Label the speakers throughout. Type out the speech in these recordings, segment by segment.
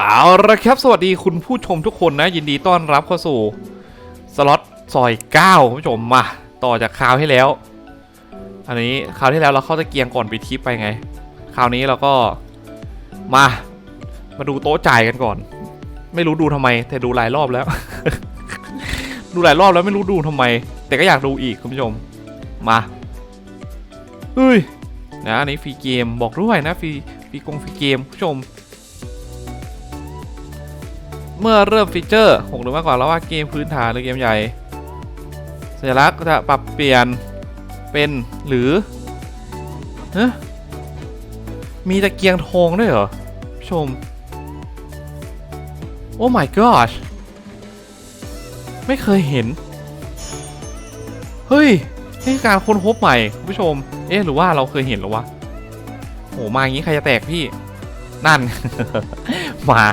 Speaker 1: เอาละครับสวัสดีคุณผู้ชมทุกคนนะ ยินดีต้อนรับเข้าสู่สล็อตซอย9คุณผู้ชมมาต่อจากคราวที่แล้ว อันนี้คราวที่แล้วเราเข้าตะเกียงก่อนไปทิปไปไง คราวนี้เราก็มามาดูโต๊ะจ่ายกันก่อน ไม่รู้ดูทำไม แต่ดูหลายรอบแล้ว ดูหลายรอบแล้วไม่รู้ดูทำไม แต่ก็อยากดูอีกคุณผู้ชมมาเฮ้ยนะอันนี้ฟรีเกมบอกด้วยนะฟรีฟรีกงฟรีเกมคุณผู้ชม เมื่อเริ่มฟีเจอร์6หรือมากกว่าแล้วว่าเกมพื้นฐานหรือเกมใหญ่ สัญลักษณ์จะปรับเปลี่ยนเป็นหรือฮะมีตะเกียงทองด้วยเหรอชม โอ้ my gosh ไม่เคยเห็น เฮ้ย นี่การค้นพบใหม่คุณผู้ชม เอ๊ะหรือว่าเราเคยเห็นหรอวะโหมาอย่างนี้ใครจะแตกพี่ นั่น มา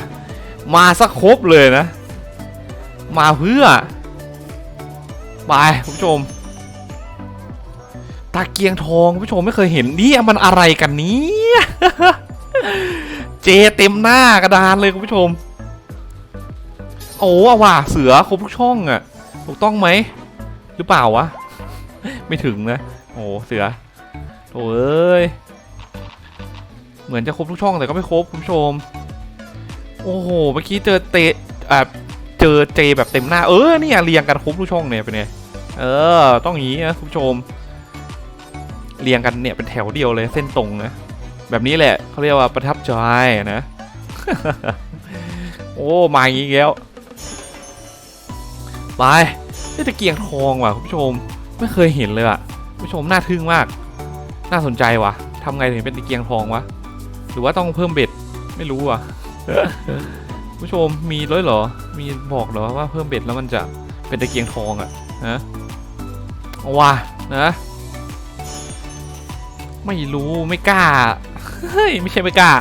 Speaker 1: มาสักครบเลยนะ มาเพื่อ ไปคุณผู้ชม ตาเกียงทองคุณผู้ชมไม่เคยเห็นนี่มันอะไรกันนี้เจเต็มหน้ากระดานเลยคุณผู้ชม โอ้เอาว่ะเสือครบทุกช่องอะถูกต้องไหมหรือเปล่าวะ ไม่ถึงนะ โอ้เสือโถเอ้ย เหมือนจะครบทุกช่องแต่ก็ไม่ครบคุณผู้ชม โอ้โห เมื่อกี้เจอเตะอ่าเจอเจแบบเต็มหน้า เออเนี่ยเรียงกันครบทุกช่องเนี่ยเป็นไง เออ ต้องอย่างนี้นะคุณผู้ชม เรียงกันเนี่ยเป็นแถวเดียวเลยเส้นตรงนะ แบบนี้แหละเขาเรียกว่าประทับใจนะ โอ้มาอย่างนี้แล้วไปนี่ตะเกียงทองว่ะคุณผู้ชม ไม่เคยเห็นเลยอะคุณผู้ชมน่าทึ่งมาก น่าสนใจว่ะทำไงถึงเป็นตะเกียงทองวะ หรือว่าต้องเพิ่มเบ็ด ไม่รู้อะ ผู้ชมมีด้วยเหรอ มีบอกเหรอว่าเพิ่มเบ็ดแล้วมันจะเป็นตะเกียงทองอะนะเอาว่ะนะ ไม่รู้ไม่กล้า เฮ้ย ไม่ใช่ไม่กล้า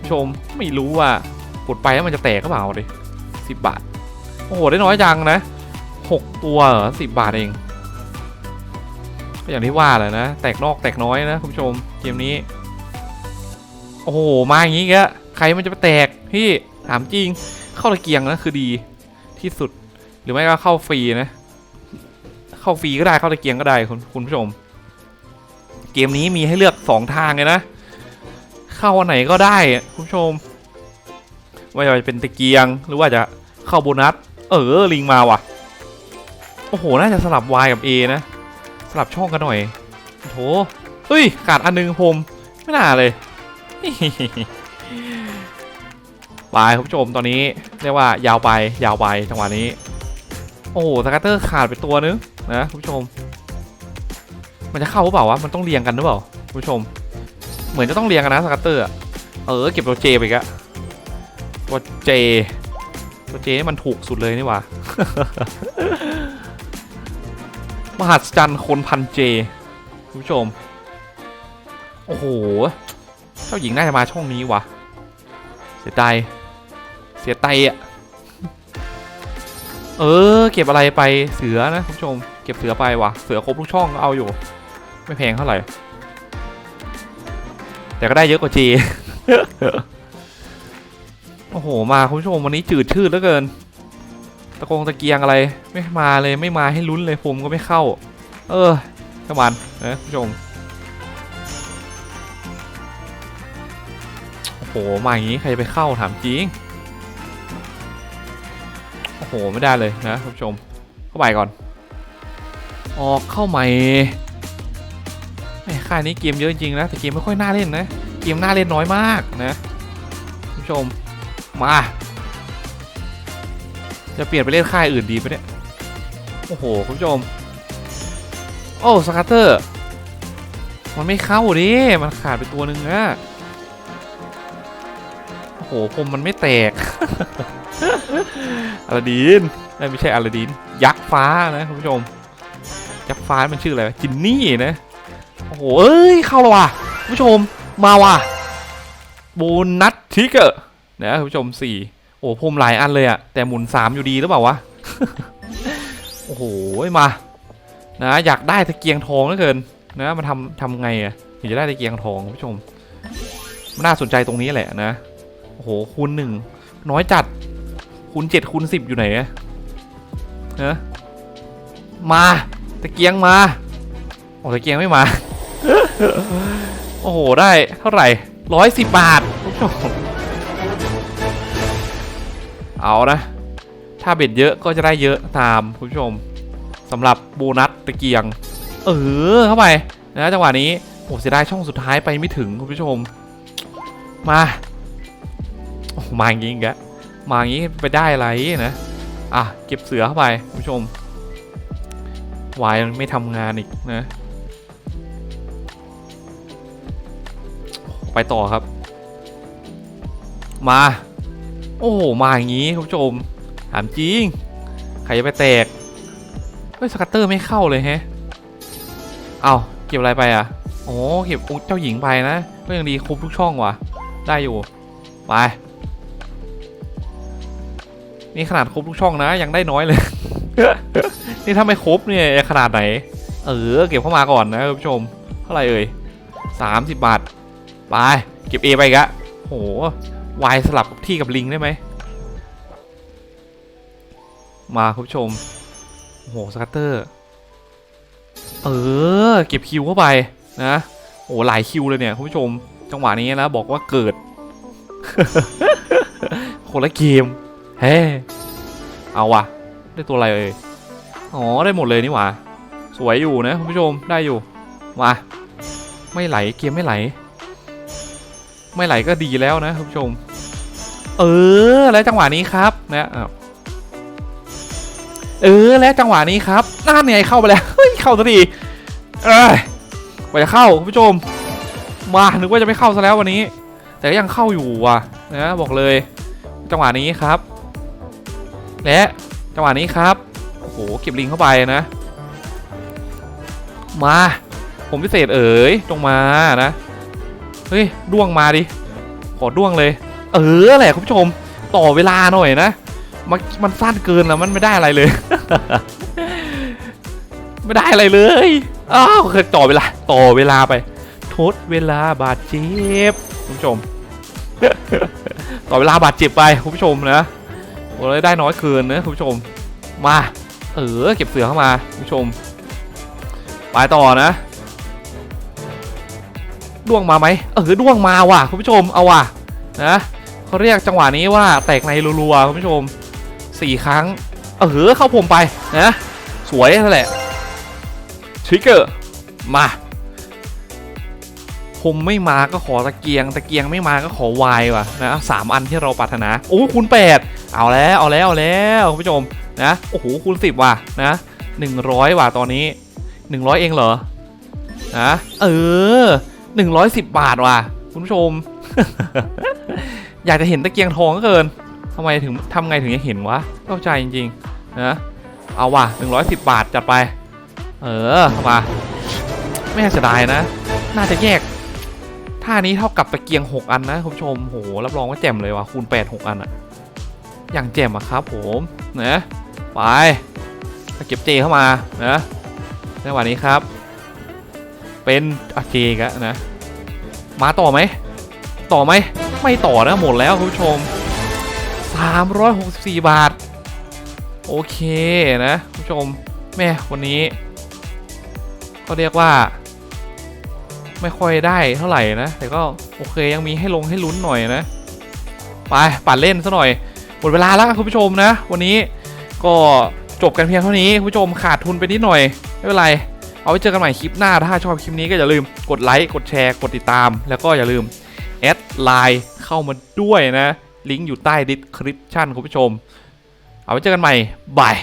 Speaker 1: ผู้ชมไม่รู้ว่ากดไปแล้วมันจะแตกก็เปล่าดิสิบบาท โอ้โห ได้น้อยจังนะหกตัวสิบบาทเอง ก็อย่างที่ว่าแหละนะ แตกนอกแตกน้อยนะคุณผู้ชมเกมนี้ โอ้โห มาอย่างงี้แกะใครมันจะไปแตก พี่ถามจริงเข้าตะเกียงนะคือดีที่สุด หรือไม่ก็เข้าฟรีนะ เข้าฟรีก็ได้เข้าตะเกียงก็ได้คุณคุณผู้ชม เกมนี้มีให้เลือกสองทางเลยนะ เข้าอันไหนก็ได้คุณผู้ชมว่าจะเป็นตะเกียงหรือว่าจะเข้าโบนัส เออลิงมาว่ะ โอ้โห น่าจะสลับ Y กับ A นะ สลับช่องกันหน่อยโถเฮ้ยขาดอันนึงผมไม่น่าเลย ไปคุณผู้ชมตอนนี้เรียกว่ายาวไปยาวไปจังหวะนี้ โอ้โหสกัตเตอร์ขาดไปตัวนึงนะคุณผู้ชม มันจะเข้าหรือเปล่าวะมันต้องเรียงกันหรือเปล่าคุณผู้ชม เหมือนจะต้องเรียงกันนะสกัตเตอร์อะเออเก็บตัวเจไปกะตัวเจตัวเจนี่มันถูกสุดเลยนี่ว่ามหัศจรรย์คนพันเจคุณผู้ชม โอ้โห เจ้าหญิงน่าจะมาช่องนี้วะเสียใจ เสียใจอะ เออ เก็บอะไรไปเสือนะคุณผู้ชม เก็บเสือไปว่ะเสือครบทุกช่องก็เอาอยู่ ไม่แพงเท่าไหร่ แต่ก็ได้เยอะกว่าจีโอ้โห มาคุณผู้ชมวันนี้จืดชืดเหลือเกิน ตะโกงตะเกียงอะไร ไม่มาเลยไม่มาให้ลุ้นเลยผมก็ไม่เข้า เออช่างมันนะคุณผู้ชมโอ้โหมาอย่างนี้ใครจะไปเข้าถามจริง โอ้โห ไม่ได้เลยนะคุณผู้ชม เข้าไปก่อน ออกเข้าใหม่ไอ้ค่ายนี้เกมเยอะจริงนะ แต่เกมไม่ค่อยน่าเล่นนะ เกมน่าเล่นน้อยมากนะคุณผู้ชม มา จะเปลี่ยนไปเล่นค่ายอื่นดีไหมเนี่ย โอ้โหคุณผู้ชม โอ้สกัตเตอร์ มันไม่เข้าดิ มันขาดไปตัวหนึ่งอะโอ้โหผมมันไม่แตก อลาดีนไม่ใช่อลาดีนยักษ์ฟ้านะคุณผู้ชม ยักษ์ฟ้ามันชื่ออะไรจินนี่นะโอ้โหเอ้ยเข้าแล้วว่ะคุณผู้ชมมาว่ะโบนัสทิกเกอร์นะคุณผู้ชมสี่โอ้โหผมหลายอันเลยอะแต่หมุนสามอยู่ดีหรือเปล่าวะโอ้โหมานะอยากได้ตะเกียงทองเหลือเกินนะมาทำทำไงอะถึงจะได้ตะเกียงทองคุณผู้ชมมันน่าสนใจตรงนี้แหละนะโอ้โหคูณหนึ่งน้อยจัด คูณเจ็ดคูณสิบอยู่ไหนอะเนอะมาตะเกียงมาโอ้ตะเกียงไม่มา โอ้โห ได้เท่าไหร่ร้อยสิบบาท เอานะ ถ้าเบ็ดเยอะก็จะได้เยอะตามคุณผู้ชมสำหรับโบนัสตะเกียง เออเข้าไปนะจังหวะนี้โอ้เสียดายช่องสุดท้ายไปไม่ถึงคุณผู้ชม มา โอ้มาอย่างงี้อีกแล้ว มาอย่างงี้ไปได้อะไรนะอะเก็บเสือเข้าไปคุณผู้ชมวายมันไม่ทำงานอีกนะ ไปต่อครับ มา โอ้โหมาอย่างงี้คุณผู้ชมถามจริงใครจะไปแตกเฮ้ยสกัตเตอร์ไม่เข้าเลยแฮะเอาเก็บอะไรไปอะโอ้เก็บเจ้าหญิงไปนะก็ยังดีครบทุกช่องว่ะ ได้อยู่ ไป นี่ขนาดครบทุกช่องนะยังได้น้อยเลย นี่ถ้าไม่ครบเนี่ยขนาดไหน เออเก็บเข้ามาก่อนนะคุณผู้ชม เท่าไหร่เอ่ยสามสิบบาท ไป เก็บ A ไปกอะโหวายสลับกับที่กับลิงได้ไหม มาคุณผู้ชมโอ้โหสกัตเตอร์ เออ เก็บคิวเข้าไปนะโอ้หลายคิวเลยเนี่ยคุณผู้ชม จังหวะนี้นะบอกว่าเกิด คนละเกม เฮ้เอาวะได้ตัวอะไรเอ่ยอ๋อได้หมดเลยนี่หว่าสวยอยู่นะคุณผู้ชมได้อยู่มาไม่ไหลเกมไม่ไหล ไม่ไหลก็ดีแล้วนะคุณผู้ชม เออและจังหวะนี้ครับนะเออและจังหวะนี้ครับน่าเหนื่อยเข้าไปแล้วเฮ้ยเข้าสักทีเอ้ยกว่าจะเข้าคุณผู้ชม มานึกว่าจะไม่เข้าซะแล้ววันนี้ แต่ก็ยังเข้าอยู่ว่ะนะบอกเลย จังหวะนี้ครับ และจังหวะนี้ครับ โอ้โห เก็บลิงเข้าไปนะ มา ผมพิเศษเอ๋ยจงมานะ เฮ้ยด้วงมาดิ ขอด้วงเลย เออแหละคุณผู้ชม ต่อเวลาหน่อยนะ มันมันสั้นเกินแล้วมันไม่ได้อะไรเลย ไม่ได้อะไรเลย อ้าวเคยต่อเวลา ต่อเวลาไป ทดเวลาบาดเจ็บคุณผู้ชม ต่อเวลาบาดเจ็บไปคุณผู้ชมนะ โอ้ยได้น้อยเกินนะคุณผู้ชม มา เออเก็บเสือเข้ามาคุณผู้ชม ไปต่อนะด้วงมาไหมเออด้วงมาว่ะคุณผู้ชมเอาว่ะนะเขาเรียกจังหวะนี้ว่าแตกในรัวๆคุณผู้ชมสี่ครั้งเออเข้าผมไปนะสวยนั่นแหละทริกเกอร์มาผมไม่มาก็ขอตะเกียง ตะเกียงไม่มาก็ขอวายว่ะนะสามอันที่เราปรารถนา โอ้คูณแปด เอาแล้วเอาแล้วเอาแล้วคุณผู้ชมนะโอ้โหคูณสิบว่ะนะหนึ่งร้อยว่ะตอนนี้หนึ่งร้อยเองเหรอนะเออหนึ่งร้อยสิบบาทว่ะคุณผู้ชม อยากจะเห็นตะเกียงทองก็เกินทำไมถึงทำไงถึงจะเห็นวะเข้าใจจริงๆนะเอาว่ะ110บาทจัดไป เออมาไม่น่าเสียดายนะ น่าจะแยกท่านี้เท่ากับตะเกียง 6 อันนะคุณผู้ชมโหรับรองว่าแจ่มเลยว่ะคูณ8 6 อันอะ อย่างแจ่มอะครับผมนะไปเก็บเจเข้ามานะในวันนี้ครับ เป็นอเจกะนะมาต่อไหมต่อไหมไม่ต่อนะหมดแล้วคุณผู้ชม 364 บาท โอเคนะคุณผู้ชมแม่วันนี้ก็เรียกว่า ไม่ค่อยได้เท่าไหร่นะ แต่ก็โอเคยังมีให้ลงให้ลุ้นหน่อยนะ ไปปั่นเล่นซะหน่อย หมดเวลาแล้วคุณผู้ชมนะ วันนี้ก็จบกันเพียงเท่านี้คุณผู้ชมขาดทุนไปนิดหน่อยไม่เป็นไร เอาไว้เจอกันใหม่คลิปหน้าถ้าชอบคลิปนี้ก็อย่าลืมกดไลค์กดแชร์กดติดตาม แล้วก็อย่าลืมแอดไลน์เข้ามาด้วยนะ ลิงก์อยู่ใต้ดิสคริปชันคุณผู้ชม เอาไว้เจอกันใหม่บาย